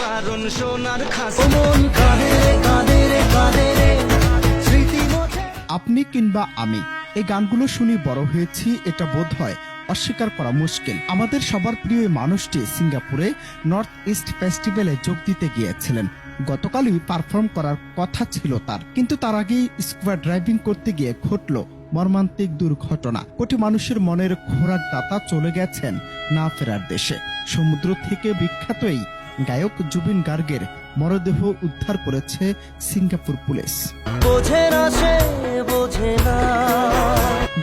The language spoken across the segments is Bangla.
বারণ সোনার খাস। মন কাঁদে রে কাঁদে রে কাঁদে রে। স্মৃতি আপনি কিংবা আমি এই গানগুলো শুনি বড় হয়েছি এটা বোধ হয় অস্বীকার করা মুশকিল। আমাদের সবার প্রিয় মানুষটি সিঙ্গাপুরে নর্থ ইস্ট ফেস্টিভ্যালে যোগ দিতে গিয়েছিলেন। গতকালই পারফর্ম করার কথা ছিল তার। কিন্তু তার আগেই স্কুবা ড্রাইভিং করতে গিয়ে ঘটল মর্মান্তিক দুর্ঘটনা। কোটি মানুষের মনের খোরাক দাতা চলে গেছেন না ফেরার দেশে। সমুদ্র থেকে বিখ্যাত এই গায়ক জুবিন গার্গের মরদেহ উদ্ধার করেছে সিঙ্গাপুর পুলিশ।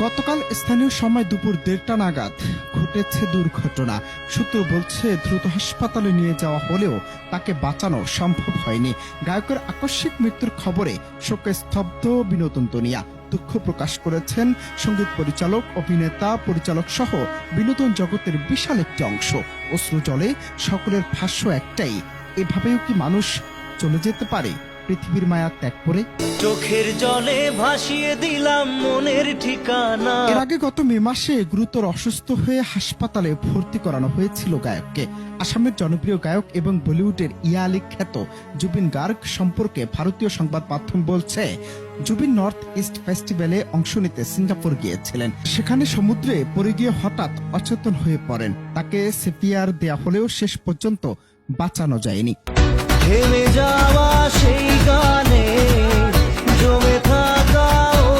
গতকাল স্থানীয় সময় দুপুর দেড়টা নাগাদ ঘটেছে দুর্ঘটনা। সূত্র বলছে দ্রুত হাসপাতালে নিয়ে যাওয়া হলেও তাকে বাঁচানো সম্ভব হয়নি। গায়কের আকস্মিক মৃত্যুর খবরে শোকে স্তব্ধ বিনোদন দুনিয়া। দুঃখ প্রকাশ করেছেন সংগীত পরিচালক, অভিনেতা, পরিচালক সহ বিনোদন জগতের বিশাল একটি অংশ। অশ্রু জলে সকলের ভাষ্য একটাই, এভাবেও কি মানুষ চলে যেতে পারে? পৃথিবীর মায়া ত্যাগ করে। চোখের জলে ভাসিয়ে দিলাম মনের ঠিকানা। এর আগে গত মে মাসে গুরুতর অসুস্থ হয়ে হাসপাতালে ভর্তি করানো হয়েছিল গায়ককে। আসামের জনপ্রিয় গায়ক এবং বলিউডের ইয়া আলী খ্যাত জুবিন গার্গ সম্পর্কে ভারতীয় সংবাদ মাধ্যম বলছে জুবিন নর্থ ইস্ট ফেস্টিভ্যালে অংশ নিতে সিঙ্গাপুর গিয়েছিলেন। সেখানে সমুদ্রে পড়ে গিয়ে হঠাৎ অচেতন হয়ে পড়েন। তাকে সেপিয়ার দেয়া হলেও শেষ পর্যন্ত বাঁচানো যায়নি। থেমে যাওয়া সেই গানে জমে থাকা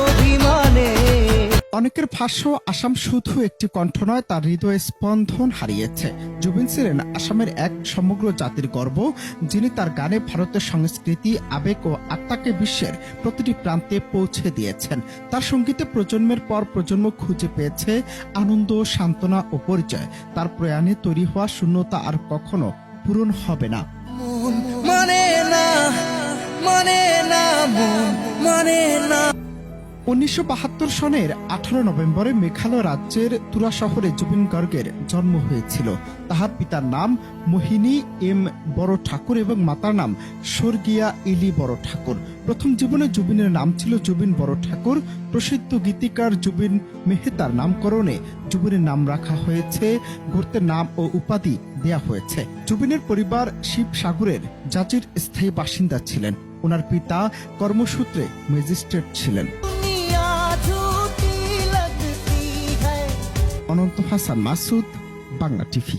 অভিমানে। অনেকের ভাষ্য আসাম শুধু একটি কণ্ঠ নয় তার হৃদয় স্পন্দন হারিয়েছে। জুবিন ছিলেন আসামের এক সমগ্র জাতির গর্ব যিনি তার গানে ভারতের সংস্কৃতি আবেগ ও আত্মাকে বিশ্বের প্রতিটি প্রান্তে পৌঁছে দিয়েছেন। তার সঙ্গীতে প্রজন্মের পর প্রজন্ম খুঁজে পেয়েছে আনন্দ সান্ত্বনা ও পরিচয়। তার প্রয়াণে তৈরি হওয়া শূন্যতা আর কখনো পূরণ হবে না। মানে না মানে না মনে মানে না উনিশশো বাহাত্তর সনের আঠারো নভেম্বরে মেঘালয় রাজ্যের তুরা শহরে জুবিন গার্গের জন্ম হয়েছিল। তাহার পিতার নাম মোহিনী এম বড় ঠাকুর এবং মাতার নাম স্বর্গীয়া ইলি বড় ঠাকুর। প্রথম জীবনে জুবিনের নাম ছিল জুবিন বড় ঠাকুর। প্রসিদ্ধ গীতিকার জুবিন মেহতার নামকরণে জুবিনের নাম রাখা হয়েছে ঘুরতে নাম ও উপাধি দেয়া হয়েছে। জুবিনের পরিবার শিবসাগরের জাজির স্থায়ী বাসিন্দা ছিলেন। ওনার পিতা কর্মসূত্রে ম্যাজিস্ট্রেট ছিলেন। অনন্ত হাসান মাসুদ বাংলা টিভি।